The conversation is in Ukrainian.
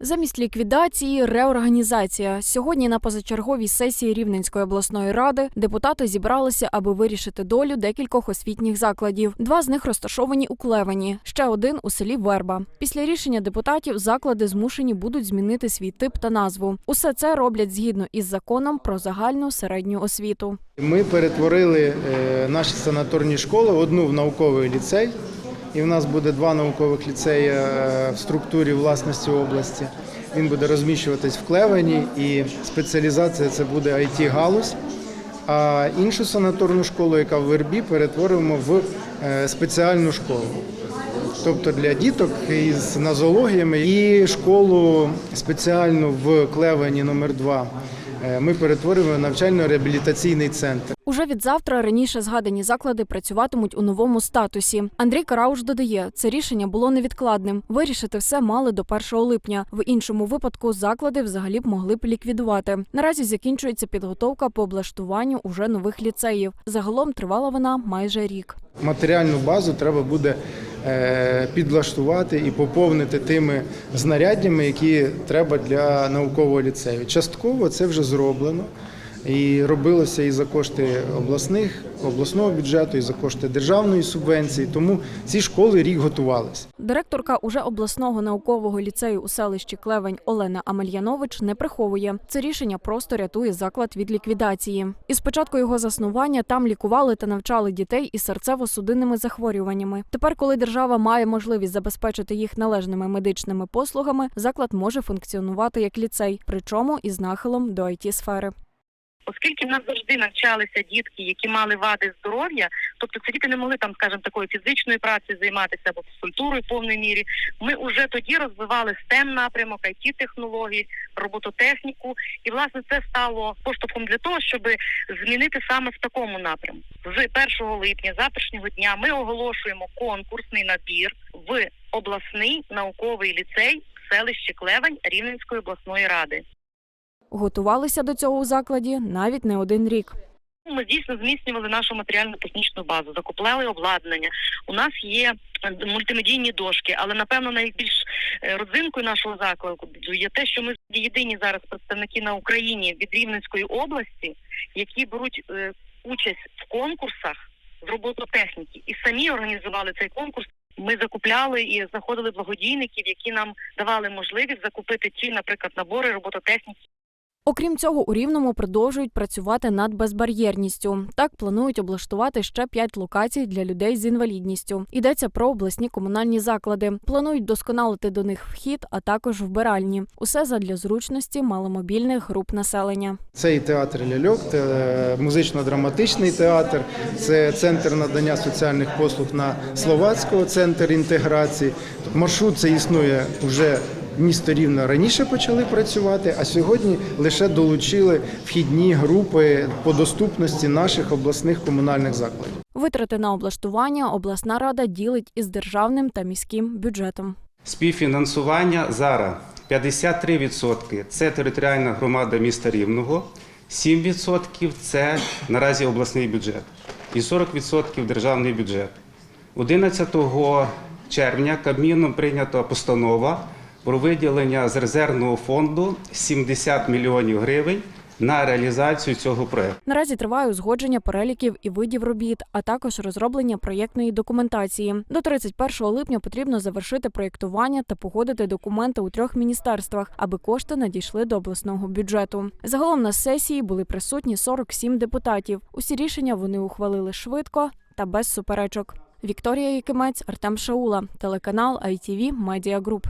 Замість ліквідації реорганізація. Сьогодні на позачерговій сесії Рівненської обласної ради депутати зібралися, аби вирішити долю декількох освітніх закладів. Два з них розташовані у Клевені, ще один у селі Верба. Після рішення депутатів заклади змушені будуть змінити свій тип та назву. Усе це роблять згідно із законом про загальну середню освіту. Ми перетворили е, наші санаторні школи одну в науковий ліцей, і в нас буде два наукових ліцеї е, в структурі власності області. Він буде розміщуватись в Клевені, і спеціалізація це буде it галузь А іншу санаторну школу, яка в Вербі, перетворимо в е, спеціальну школу. Тобто для діток із нозологіями і школу спеціальну в Клевені номер 2 ми перетворимо навчально-реабілітаційний центр. Уже від завтра раніше згадані заклади працюватимуть у новому статусі. Андрій Карауш додає, це рішення було невідкладним. Вирішити все мали до 1 липня. В іншому випадку заклади взагалі б могли б ліквідувати. Наразі закінчується підготовка по облаштуванню уже нових ліцеїв. Загалом тривала вона майже рік. Матеріальну базу треба буде е, підлаштувати і поповнити тими знаряддями, які треба для наукового ліцею. Частково це вже зроблено. І робилося і за кошти обласних обласного бюджету, і за кошти державної субвенції. Тому ці школи рік готувалися. Директорка уже обласного наукового ліцею у селищі Клевень Олена Амельянович не приховує. Це рішення просто рятує заклад від ліквідації. І з початку його заснування там лікували та навчали дітей із серцево-судинними захворюваннями. Тепер, коли держава має можливість забезпечити їх належними медичними послугами, заклад може функціонувати як ліцей, причому із нахилом до it сфери. Оскільки в нас завжди навчалися дітки, які мали вади здоров'я, тобто це діти не могли там, скажімо, такою фізичною працею займатися або фізкультурою в повній мірі. Ми вже тоді розвивали STEM напрямок, it технології, робототехніку, і власне це стало поштовхом для того, щоб змінити саме в такому напрямку. З 1 липня завтрашнього дня ми оголошуємо конкурсний набір в обласний науковий ліцей в селищі Клевень Рівненської обласної ради. Готувалися до цього у закладі навіть не один рік. Ми дійсно зміцнювали нашу матеріально-технічну базу, закупляли обладнання. У нас є е, мультимедійні дошки, але напевно найбільш е, родзинкою нашого закладу є те, що ми єдині зараз представники на Україні від Рівненської області, які беруть е, участь в конкурсах з робототехніки і самі організували цей конкурс. Ми закупляли і знаходили благодійників, які нам давали можливість закупити ті, наприклад, набори робототехніки. Окрім цього, у Рівному продовжують працювати над безбар'єрністю. Так планують облаштувати ще п'ять локацій для людей з інвалідністю. Йдеться про обласні комунальні заклади. Планують досконалити до них вхід, а також вбиральні. Усе задля зручності маломобільних груп населення. Це і театр ляльок, це музично-драматичний театр, це центр надання соціальних послуг на Словацького, центр інтеграції. Маршрут це існує вже місто Рівно раніше почали працювати, а сьогодні лише долучили вхідні групи по доступності наших обласних комунальних закладів. Витрати на облаштування обласна рада ділить із державним та міським бюджетом. Співфінансування зараз 53% – це територіальна громада міста Рівного, 7% – це наразі обласний бюджет і 40% державний бюджет. 11 червня Кабміном прийнята постанова про виділення з резервного фонду 70 мільйонів гривень на реалізацію цього проекту. Наразі триває узгодження переліків і видів робіт, а також розроблення проєктної документації. До 31 липня потрібно завершити проєктування та погодити документи у трьох міністерствах, аби кошти надійшли до обласного бюджету. Загалом на сесії були присутні 47 депутатів. Усі рішення вони ухвалили швидко та без суперечок. Вікторія Якимець, Артем Шаула, телеканал ITV Media Group.